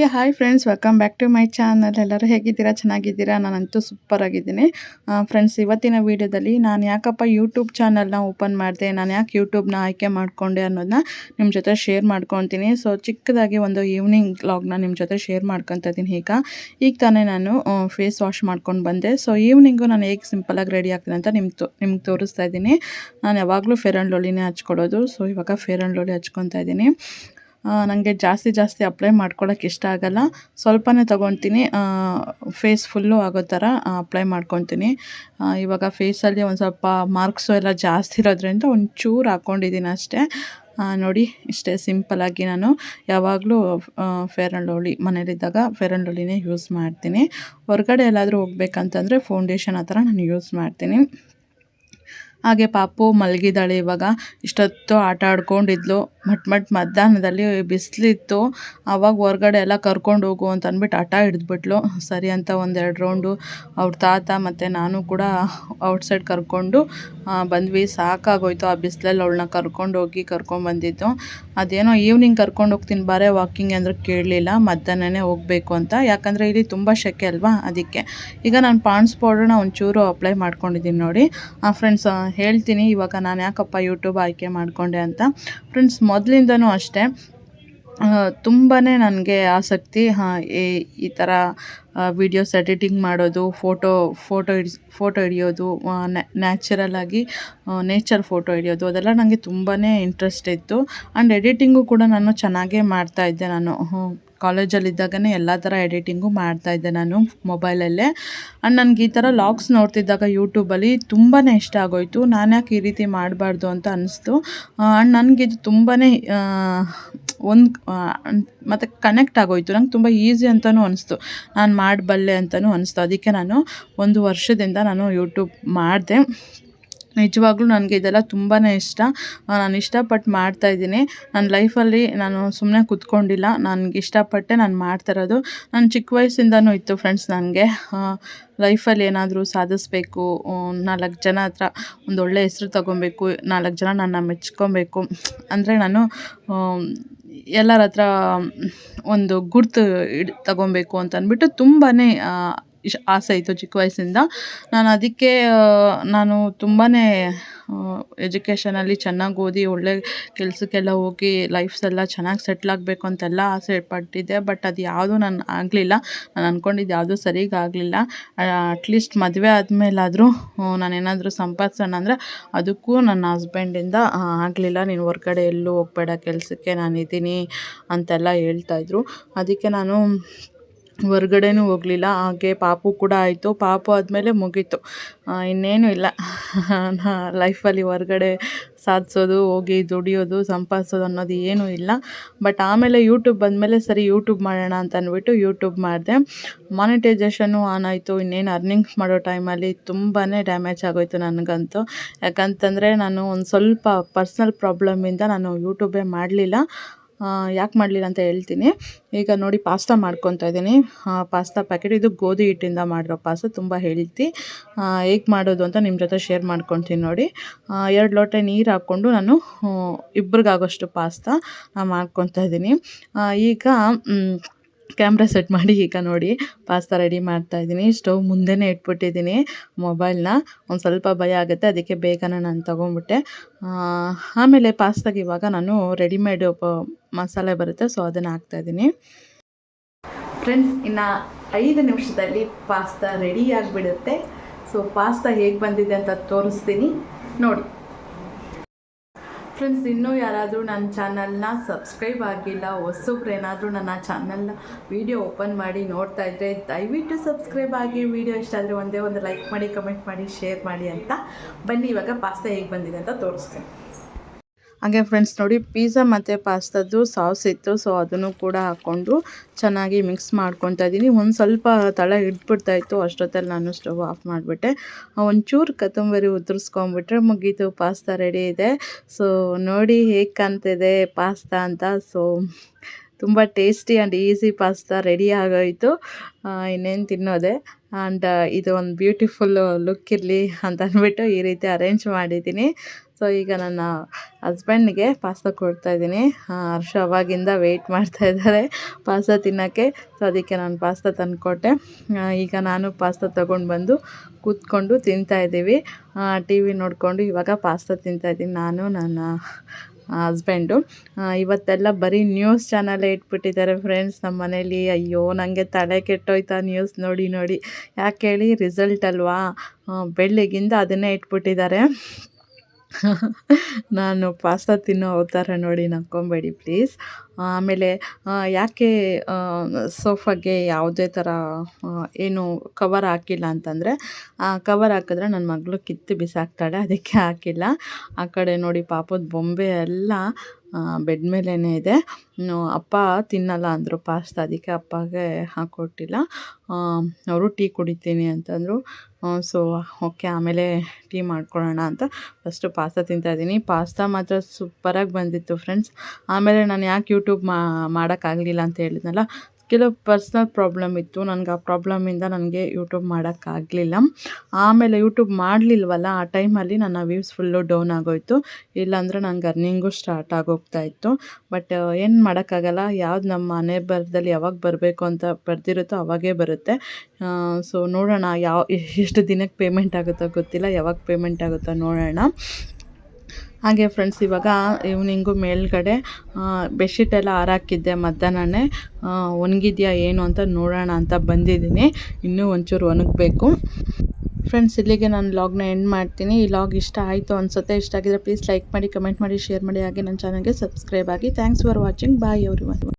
Hey hi friends welcome back to my channel ಎಲ್ಲರೂ ಹೇಗಿದ್ದೀರಾ? ಚೆನ್ನಾಗಿದ್ದೀರಾ? ನಾನಂತೂ ಸೂಪರ್ ಆಗಿದ್ದೀನಿ. ಫ್ರೆಂಡ್ಸ್ ಇವತ್ತಿನ ವೀಡಿಯೋದಲ್ಲಿ ನಾನು ಯಾಕಪ್ಪ ಯೂಟ್ಯೂಬ್ ಚಾನಲ್ನ ಓಪನ್ ಮಾಡಿದೆ, ನಾನು ಯಾಕೆ ಯೂಟ್ಯೂಬ್ನ ಆಯ್ಕೆ ಮಾಡಿಕೊಂಡೆ ಅನ್ನೋದನ್ನ ನಿಮ್ಮ ಜೊತೆ ಶೇರ್ ಮಾಡ್ಕೊತೀನಿ. ಸೊ ಚಿಕ್ಕದಾಗಿ ಒಂದು ಈವ್ನಿಂಗ್ ವ್ಲಾಗ್ನ ನಿಮ್ಮ ಜೊತೆ ಶೇರ್ ಮಾಡ್ಕೊತ ಇದ್ದೀನಿ ಈಗ. ಈಗ ತಾನೇ ನಾನು ಫೇಸ್ ವಾಶ್ ಮಾಡ್ಕೊಂಡು ಬಂದೆ. ಸೊ ಈವ್ನಿಂಗು ನಾನು ಹೇಗೆ ಸಿಂಪಲಾಗಿ ರೆಡಿ ಆಗ್ತೀನಿ ಅಂತ ನಿಮ್ಮ ತೋ, ನಿಮ್ಗೆ ತೋರಿಸ್ತಾ ಇದ್ದೀನಿ. ನಾನು ಯಾವಾಗಲೂ ಫೇರ್ ಆ್ಯಂಡ್ ಲೋಲಿನೇ ಹಚ್ಕೊಳ್ಳೋದು ಸೊ ಇವಾಗ ಫೇರ್ ಆ್ಯಂಡ್ ಲೋಲಿ ಹಚ್ಕೊತಾ ಇದ್ದೀನಿ. ನನಗೆ ಜಾಸ್ತಿ ಜಾಸ್ತಿ ಅಪ್ಲೈ ಮಾಡ್ಕೊಳ್ಳೋಕೆ ಇಷ್ಟ ಆಗಲ್ಲ. ಸ್ವಲ್ಪನೇ ತೊಗೊತೀನಿ. ಫೇಸ್ ಫುಲ್ಲು ಆಗೋ ಥರ ಅಪ್ಲೈ ಮಾಡ್ಕೊತೀನಿ. ಇವಾಗ ಫೇಸಲ್ಲಿ ಒಂದು ಸ್ವಲ್ಪ ಮಾರ್ಕ್ಸು ಎಲ್ಲ ಜಾಸ್ತಿ ಇರೋದ್ರಿಂದ ಒಂಚೂರು ಹಾಕ್ಕೊಂಡಿದ್ದೀನಿ ಅಷ್ಟೇ. ನೋಡಿ, ಇಷ್ಟೇ ಸಿಂಪಲ್ಲಾಗಿ ನಾನು ಯಾವಾಗಲೂ ಫೇರ್ ಆ್ಯಂಡ್ ಲವ್ಲಿ ಮನೇಲಿದ್ದಾಗ ಫೇರ್ ಆ್ಯಂಡ್ ಲವ್ಲಿನೇ ಯೂಸ್ ಮಾಡ್ತೀನಿ. ಹೊರಗಡೆ ಎಲ್ಲಾದರೂ ಹೋಗ್ಬೇಕಂತಂದರೆ ಫೌಂಡೇಶನ್ ಆ ಥರ ನಾನು ಯೂಸ್ ಮಾಡ್ತೀನಿ. ಹಾಗೆ ಪಾಪು ಮಲಗಿದ್ದಾಳೆ ಇವಾಗ. ಇಷ್ಟೊತ್ತು ಆಟ ಆಡ್ಕೊಂಡಿದ್ಲು. ಮಟ್ ಮಟ್ ಮಧ್ಯಾಹ್ನದಲ್ಲಿ ಬಿಸಿಲಿತ್ತು. ಆವಾಗ ಹೊರ್ಗಡೆ ಎಲ್ಲ ಕರ್ಕೊಂಡು ಹೋಗು ಅಂತ ಅಂದ್ಬಿಟ್ಟು ಹಠ ಹಿಡಿದ್ಬಿಟ್ಲು. ಸರಿ ಅಂತ ಒಂದೆರಡು ರೌಂಡು ಅವ್ರ ತಾತ ಮತ್ತು ನಾನು ಕೂಡ ಔಟ್ಸೈಡ್ ಕರ್ಕೊಂಡು ಬಂದ್ವಿ. ಸಾಕಾಗೋಯ್ತು ಆ ಬಿಸಿಲಲ್ಲಿ ಅವಳನ್ನ ಕರ್ಕೊಂಡೋಗಿ ಕರ್ಕೊಂಬಂದಿದ್ದು ಅದೇನೋ ಈವ್ನಿಂಗ್ ಕರ್ಕೊಂಡು ಹೋಗ್ತೀನಿ, ಬಾರೆ ವಾಕಿಂಗ್ ಅಂದರೆ ಕೇಳಲಿಲ್ಲ. ಮಧ್ಯಾಹ್ನನೇ ಹೋಗಬೇಕು ಅಂತ. ಯಾಕಂದರೆ ಇಲ್ಲಿ ತುಂಬ ಶೆಕೆ ಅಲ್ವಾ ಅದಕ್ಕೆ. ಈಗ ನಾನು ಪಾಂಡ್ಸ್ ಪೌಡ್ರನ್ನ ಒಂಚೂರು ಅಪ್ಲೈ ಮಾಡ್ಕೊಂಡಿದ್ದೀನಿ ನೋಡಿ. ಫ್ರೆಂಡ್ಸ್ ಹೇಳ್ತೀನಿ. ಇವಾಗ ನಾನು ಯಾಕಪ್ಪ ಯೂಟ್ಯೂಬ್ ಆಯ್ಕೆ ಮಾಡಿಕೊಂಡೆ ಅಂತ. ಫ್ರೆಂಡ್ಸ್ ಮೊದಲಿಂದನೂ ಅಷ್ಟೇ. ತುಂಬಾ ನನಗೆ ಆಸಕ್ತಿ. ಹಾಂ, ಈ ಥರ ವೀಡಿಯೋಸ್ ಎಡಿಟಿಂಗ್ ಮಾಡೋದು ಫೋಟೋ ಫೋಟೋ ಹಿಡ್ಸ್ ಫೋಟೋ ಹಿಡಿಯೋದು ನ್ಯಾಚುರಲ್ಲಾಗಿ ನೇಚರ್ ಫೋಟೋ ಹಿಡಿಯೋದು, ಅದೆಲ್ಲ ನನಗೆ ತುಂಬಾ ಇಂಟ್ರೆಸ್ಟ್ ಇತ್ತು. ಆ್ಯಂಡ್ ಎಡಿಟಿಂಗು ಕೂಡ ನಾನು ಚೆನ್ನಾಗೇ ಮಾಡ್ತಾಯಿದ್ದೆ ನಾನು. ಕಾಲೇಜಲ್ಲಿದ್ದಾಗಲೇ ಎಲ್ಲ ಥರ ಎಡಿಟಿಂಗು ಮಾಡ್ತಾಯಿದ್ದೆ ನಾನು ಮೊಬೈಲಲ್ಲೇ. ಆ್ಯಂಡ್ ನನಗೆ ಈ ಥರ ಲಾಗ್ಸ್ ನೋಡ್ತಿದ್ದಾಗ ಯೂಟ್ಯೂಬಲ್ಲಿ ತುಂಬಾ ಇಷ್ಟ ಆಗೋಯಿತು. ನಾನು ಯಾಕೆ ಈ ರೀತಿ ಮಾಡಬಾರ್ದು ಅಂತ ಅನ್ನಿಸ್ತು ಆ್ಯಂಡ್ ನನಗಿದು ತುಂಬಾ ಒಂದು ಮತ್ತು ಕನೆಕ್ಟ್ ಆಗೋಯಿತು. ನಂಗೆ ತುಂಬ ಈಸಿ ಅಂತಲೂ ಅನಿಸ್ತು. ನಾನು ಮಾಡಬಲ್ಲೆ ಅಂತಲೂ ಅನಿಸ್ತು. ಅದಕ್ಕೆ ನಾನು ಒಂದು ವರ್ಷದಿಂದ ನಾನು ಯೂಟ್ಯೂಬ್ ಮಾಡಿದೆ. ನಿಜವಾಗ್ಲೂ ನನಗೆ ಇದೆಲ್ಲ ತುಂಬಾ ಇಷ್ಟ. ನಾನು ಇಷ್ಟಪಟ್ಟು ಮಾಡ್ತಾಯಿದ್ದೀನಿ ನನ್ನ ಲೈಫಲ್ಲಿ ನಾನು ಸುಮ್ಮನೆ ಕೂತ್ಕೊಂಡಿಲ್ಲ. ನನಗೆ ಇಷ್ಟಪಟ್ಟೆ ನಾನು ಮಾಡ್ತಿರೋದು ನಾನು ಚಿಕ್ಕ ವಯಸ್ಸಿಂದನೂ ಇತ್ತು ಫ್ರೆಂಡ್ಸ್ ನನಗೆ. ಲೈಫಲ್ಲಿ ಏನಾದರೂ ಸಾಧಿಸ್ಬೇಕು ನಾಲ್ಕು ಜನ ಹತ್ರ ಒಂದು ಒಳ್ಳೆ ಹೆಸ್ರು ತಗೊಬೇಕು, ನಾಲ್ಕು ಜನ ನನ್ನ ಮೆಚ್ಕೊಬೇಕು. ಅಂದರೆ ನಾನು ಎಲ್ಲರ ಹತ್ರ ಒಂದು ಗುರುತು ಇಡ್, ತಗೊಬೇಕು ಅಂತ ಅಂದ್ಬಿಟ್ಟು ತುಂಬಾ ಇಶ್ ಆಸೆ ಇತ್ತು ಚಿಕ್ಕ ವಯಸ್ಸಿಂದ. ನಾನು ಅದಕ್ಕೆ ನಾನು ತುಂಬಾ ಎಜುಕೇಷನಲ್ಲಿ ಚೆನ್ನಾಗಿ ಓದಿ ಒಳ್ಳೆ ಕೆಲಸಕ್ಕೆಲ್ಲ ಹೋಗಿ ಲೈಫ್ಸೆಲ್ಲ ಚೆನ್ನಾಗಿ ಸೆಟ್ಲ್ ಆಗಬೇಕು ಅಂತೆಲ್ಲ ಆಸೆ ಪಟ್ಟಿದ್ದೆ. ಬಟ್ ಅದು ಯಾವುದೂ ನಾನು ಆಗಲಿಲ್ಲ. ನಾನು ಅಂದ್ಕೊಂಡಿದ್ದು ಯಾವುದೂ ಸರಿಗೆ ಆಗಲಿಲ್ಲ. ಅಟ್ಲೀಸ್ಟ್ ಮದುವೆ ಆದಮೇಲಾದರೂ ನಾನೇನಾದರೂ ಸಂಪಾದಿಸೋಣ ಅಂದರೆ ಅದಕ್ಕೂ ನನ್ನ ಹಸ್ಬೆಂಡಿಂದ ಆಗಲಿಲ್ಲ. ನೀನು ಹೊರ್ಗಡೆ ಎಲ್ಲೂ ಹೋಗಬೇಡ, ಕೆಲಸಕ್ಕೆ ನಾನು ಇದ್ದೀನಿ ಅಂತೆಲ್ಲ ಹೇಳ್ತಾಯಿದ್ರು ಅದಕ್ಕೆ ನಾನು ಹೊರ್ಗಡೆನೂ ಹೋಗಲಿಲ್ಲ, ಹಾಗೆ ಪಾಪು ಕೂಡ ಆಯಿತು. ಪಾಪು ಆದಮೇಲೆ ಮುಗೀತು. ಇನ್ನೇನು ಇಲ್ಲ. ಲೈಫಲ್ಲಿ ಹೊರ್ಗಡೆ ಸಾಧಿಸೋದು, ಹೋಗಿ ದುಡಿಯೋದು, ಸಂಪಾದಿಸೋದು ಅನ್ನೋದು ಏನೂ ಇಲ್ಲ. ಬಟ್ ಆಮೇಲೆ ಯೂಟ್ಯೂಬ್ ಬಂದಮೇಲೆ ಸರಿ ಯೂಟ್ಯೂಬ್ ಮಾಡೋಣ ಅಂತ ಅಂದ್ಬಿಟ್ಟು ಯೂಟ್ಯೂಬ್ ಮಾಡಿದೆ. ಮಾನಿಟೈಜೇಷನ್ನು ಆನ್ ಆಯಿತು. ಇನ್ನೇನು ಅರ್ನಿಂಗ್ಸ್ ಮಾಡೋ ಟೈಮಲ್ಲಿ ತುಂಬಾ ಡ್ಯಾಮೇಜ್ ಆಗೋಯಿತು ನನಗಂತೂ. ಯಾಕಂತಂದರೆ ನಾನು ಒಂದು ಸ್ವಲ್ಪ ಪರ್ಸ್ನಲ್ ಪ್ರಾಬ್ಲಮಿಂದ ನಾನು ಯೂಟ್ಯೂಬೇ ಮಾಡಲಿಲ್ಲ. ಯಾಕೆ ಮಾಡಲಿಲ್ಲ ಅಂತ ಹೇಳ್ತೀನಿ. ಈಗ ನೋಡಿ ಪಾಸ್ತಾ ಮಾಡ್ಕೊತಾ ಇದ್ದೀನಿ. ಪಾಸ್ತಾ ಪ್ಯಾಕೆಟ್ ಇದು ಗೋಧಿ ಹಿಟ್ಟಿಂದ ಮಾಡಿರೋ ಪಾಸ್ತಾ, ತುಂಬ ಹೆಲ್ತಿ. ಹೇಗೆ ಮಾಡೋದು ಅಂತ ನಿಮ್ಮ ಜೊತೆ ಶೇರ್ ಮಾಡ್ಕೊತೀನಿ ನೋಡಿ. ಎರಡು ಲೋಟ ನೀರು ಹಾಕ್ಕೊಂಡು ನಾನು ಇಬ್ರಿಗಾಗೋಷ್ಟು ಪಾಸ್ತಾ ಮಾಡ್ಕೊತಾ ಇದ್ದೀನಿ. ಈಗ ಕ್ಯಾಮ್ರಾ ಸೆಟ್ ಮಾಡಿ ಈಗ ನೋಡಿ ಪಾಸ್ತಾ ರೆಡಿ ಮಾಡ್ತಾ ಇದ್ದೀನಿ. ಸ್ಟವ್ ಮುಂದೆನೇ ಇಟ್ಬಿಟ್ಟಿದ್ದೀನಿ. ಮೊಬೈಲ್ನ ಒಂದು ಸ್ವಲ್ಪ ಭಯ ಆಗುತ್ತೆ, ಅದಕ್ಕೆ ಬೇಗನೆ ನಾನು ತೊಗೊಂಬಿಟ್ಟೆ ಆಮೇಲೆ ಪಾಸ್ತಾಗೆ ಇವಾಗ ನಾನು ರೆಡಿಮೇಡ್ ಮಸಾಲೆ ಬರುತ್ತೆ ಸೊ ಅದನ್ನು ಹಾಕ್ತಾಯಿದ್ದೀನಿ ಫ್ರೆಂಡ್ಸ್ ಇನ್ನು ಐದು ನಿಮಿಷದಲ್ಲಿ ಪಾಸ್ತಾ ರೆಡಿ ಆಗಿಬಿಡುತ್ತೆ. ಸೊ ಪಾಸ್ತಾ ಹೇಗೆ ಬಂದಿದೆ ಅಂತ ತೋರಿಸ್ತೀನಿ. ನೋಡಿ. ಫ್ರೆಂಡ್ಸ್, ಇನ್ನೂ ಯಾರಾದರೂ ನನ್ನ ಚಾನಲ್ನ ಸಬ್ಸ್ಕ್ರೈಬ್ ಆಗಿಲ್ಲ, ಹೊಸಬ್ರು ಏನಾದರೂ ನನ್ನ ಚಾನಲ್ನ ವೀಡಿಯೋ ಓಪನ್ ಮಾಡಿ ನೋಡ್ತಾ ಇದ್ದರೆ ದಯವಿಟ್ಟು ಸಬ್ಸ್ಕ್ರೈಬ್ ಆಗಿ ವೀಡಿಯೋ ಇಷ್ಟ ಆದರೆ ಒಂದೇ ಒಂದು ಲೈಕ್ ಮಾಡಿ, ಕಮೆಂಟ್ ಮಾಡಿ, ಶೇರ್ ಮಾಡಿ ಅಂತ ಬನ್ನಿ. ಇವಾಗ ಪಾಸ್ತಾ ಹೇಗೆ ಬಂದಿದೆ ಅಂತ ತೋರಿಸ್ತೀನಿ. ಹಾಗೆ ಫ್ರೆಂಡ್ಸ್ ನೋಡಿ ಪಿಜ್ಜಾ ಮತ್ತು ಪಾಸ್ತಾದ್ದು ಸಾಸ್ ಇತ್ತು. ಸೊ ಅದನ್ನು ಕೂಡ ಹಾಕ್ಕೊಂಡು ಚೆನ್ನಾಗಿ ಮಿಕ್ಸ್ ಮಾಡ್ಕೊತಾ ಇದ್ದೀನಿ. ಒಂದು ಸ್ವಲ್ಪ ತಳ ಇತ್ತು. ಅಷ್ಟೊತ್ತಲ್ಲಿ ನಾನು ಸ್ಟವ್ ಆಫ್ ಮಾಡಿಬಿಟ್ಟೆ. ಒಂಚೂರು ಕೊತ್ತಂಬರಿ ಉದುರಿಸ್ಕೊಂಬಿಟ್ರೆ ಮುಗೀತು. ಪಾಸ್ತಾ ರೆಡಿ ಇದೆ. ಸೊ ನೋಡಿ ಹೇಗೆ ಕಾಣ್ತಿದೆ ಪಾಸ್ತಾ ಅಂತ. ಸೊ ತುಂಬ tasty and easy pasta ready ಆಗೋಯಿತು. ಇನ್ನೇನು ತಿನ್ನೋದೆ? ಆ್ಯಂಡ್ ಇದು ಒಂದು ಬ್ಯೂಟಿಫುಲ್ ಲುಕ್ ಇರಲಿ ಅಂತ ಅಂದ್ಬಿಟ್ಟು ಈ ರೀತಿ ಅರೇಂಜ್ ಮಾಡಿದ್ದೀನಿ. ಸೊ ಈಗ ನನ್ನ ಹಸ್ಬೆಂಡ್ಗೆ ಪಾಸ್ತಾ ಕೊಡ್ತಾ ಇದ್ದೀನಿ. ಹರ್ಷ ಅವಾಗಿಂದ ವೆಯ್ಟ್ ಮಾಡ್ತಾ ಇದ್ದಾರೆ ಪಾಸ್ತಾ ತಿನ್ನೋಕ್ಕೆ. ಸೊ ಅದಕ್ಕೆ ನಾನು ಪಾಸ್ತ ತಂದುಕೊಟ್ಟೆ. ಈಗ ನಾನು ಪಾಸ್ತಾ ತೊಗೊಂಡು ಬಂದು ಕೂತ್ಕೊಂಡು ತಿಂತಾ ಇದ್ದೀವಿ. ಟಿ ವಿ ನೋಡಿಕೊಂಡು ಇವಾಗ ಪಾಸ್ತಾ ತಿಂತಾ ಇದ್ದೀನಿ ನಾನು, ನನ್ನ ಹಸ್ಬೆಂಡು ಇವತ್ತೆಲ್ಲ ಬರೀ ನ್ಯೂಸ್ ಚಾನಲೇ ಇಟ್ಬಿಟ್ಟಿದ್ದಾರೆ ಫ್ರೆಂಡ್ಸ್ ನಮ್ಮ ಮನೇಲಿ. ಅಯ್ಯೋ ನನಗೆ ತಲೆ ಕೆಟ್ಟೋಯ್ತಾ ನ್ಯೂಸ್ ನೋಡಿ ನೋಡಿ. ಯಾಕೆ ಹೇಳಿ ರಿಸಲ್ಟ್ ಅಲ್ವಾ? ಬೆಳ್ಳಿಗಿಂದ ಅದನ್ನೇ ಇಟ್ಬಿಟ್ಟಿದ್ದಾರೆ. ನಾನು ಪಾಸ್ತಾ ತಿನ್ನೋ ಅವತಾರ ನೋಡಿ ನಕ್ಕೊಬೇಡಿ ಪ್ಲೀಸ್. ಆಮೇಲೆ ಯಾಕೆ ಆ, ಸೋಫಾಗೆ ಯಾವುದೇ ಥರ ಆ, ಏನು ಕವರ್ ಹಾಕಿಲ್ಲ ಅಂತಂದರೆ ಕವರ್ ಹಾಕಿದ್ರೆ ನನ್ನ ಮಗಳು ಕಿತ್ತು ಬಿಸಾಕ್ತಾಳೆ ಅದಕ್ಕೆ ಹಾಕಿಲ್ಲ. ಆ ಕಡೆ ನೋಡಿ ಪಾಪದ ಬೊಂಬೆ ಎಲ್ಲ ಬೆಡ್ ಮೇಲೇ ಇದೆ. ಅಪ್ಪ ತಿನ್ನಲ್ಲ ಅಂದರು. ಪಾಸ್ತಾ ಅದಕ್ಕೆ ಅಪ್ಪಗೆ ಹಾಕ್ಕೊಟ್ಟಿಲ್ಲ ಅವರು ಟೀ ಕುಡಿತೀನಿ ಅಂತಂದರು. ಸೊ, ಓಕೆ, ಆಮೇಲೆ ಟೀ ಮಾಡ್ಕೊಳ್ಳೋಣ ಅಂತ ಫಸ್ಟು ಪಾಸ್ತಾ ತಿಂತಾಯಿದ್ದೀನಿ ಪಾಸ್ತಾ ಮಾತ್ರ ಸೂಪರಾಗಿ ಬಂದಿತ್ತು ಫ್ರೆಂಡ್ಸ್. ಆಮೇಲೆ ನಾನು ಯಾಕೆ ಯೂಟ್ಯೂಬ್ ಮಾಡೋಕ್ಕಾಗಲಿಲ್ಲ ಅಂತ ಹೇಳಿದ್ನಲ್ಲ ಕೆಲವು ಪರ್ಸ್ನಲ್ ಪ್ರಾಬ್ಲಮ್ ಇತ್ತು. ನನಗೆ ಆ ಪ್ರಾಬ್ಲಮಿಂದ ನನಗೆ ಯೂಟ್ಯೂಬ್ ಮಾಡೋಕ್ಕಾಗಲಿಲ್ಲ ಆಮೇಲೆ ಯೂಟ್ಯೂಬ್ ಮಾಡಲಿಲ್ವಲ್ಲ, ಆ ಟೈಮಲ್ಲಿ ನನ್ನ ವ್ಯೂಸ್ ಫುಲ್ಲು ಡೌನ್ ಆಗೋಯಿತು. ಇಲ್ಲಾಂದರೆ ನಂಗೆ ಅರ್ನಿಂಗು ಸ್ಟಾರ್ಟ್ ಆಗೋಗ್ತಾ ಇತ್ತು. ಬಟ್ ಏನು ಮಾಡೋಕ್ಕಾಗಲ್ಲ ಯಾವ್ದು ನಮ್ಮ ಮನೆ ಬರದಲ್ಲಿ ಯಾವಾಗ ಬರಬೇಕು ಅಂತ ಬರ್ದಿರುತ್ತೋ ಅವಾಗೇ ಬರುತ್ತೆ. ಸೊ ನೋಡೋಣ, ಯಾವ, ಎಷ್ಟು ದಿನಕ್ಕೆ ಪೇಮೆಂಟ್ ಆಗುತ್ತೋ ಗೊತ್ತಿಲ್ಲ. ಯಾವಾಗ ಪೇಮೆಂಟ್ ಆಗುತ್ತೋ ನೋಡೋಣ. ಹಾಗೆ ಫ್ರೆಂಡ್ಸ್ ಇವಾಗ ಈವ್ನಿಂಗು ಮೇಲ್ಗಡೆ ಬೆಡ್ಶೀಟ್ ಎಲ್ಲ ಹಾರಾಕಿದ್ದೆ ಮಧ್ಯಾಹ್ನನೇ. ಒಣಗಿದ್ಯಾ ಏನು ಅಂತ ನೋಡೋಣ ಅಂತ ಬಂದಿದ್ದೀನಿ. ಇನ್ನೂ ಒಂಚೂರು ಒಣಗಬೇಕು. ಫ್ರೆಂಡ್ಸ್ ಇಲ್ಲಿಗೆ ನಾನು ಲಾಗ್ನ ಎಂಡ್ ಮಾಡ್ತೀನಿ. ಈ ಲಾಗ್ ಇಷ್ಟ ಆಯಿತು ಅನಿಸುತ್ತೆ, ಇಷ್ಟ ಆಗಿದ್ರೆ ಪ್ಲೀಸ್ ಲೈಕ್ ಮಾಡಿ ಕಮೆಂಟ್ ಮಾಡಿ ಶೇರ್ ಮಾಡಿ. ಹಾಗೆ ನನ್ನ ಚಾನಲ್ಗೆ ಸಬ್ಸ್ಕ್ರೈಬ್ ಆಗಿ. Thanks for watching bye every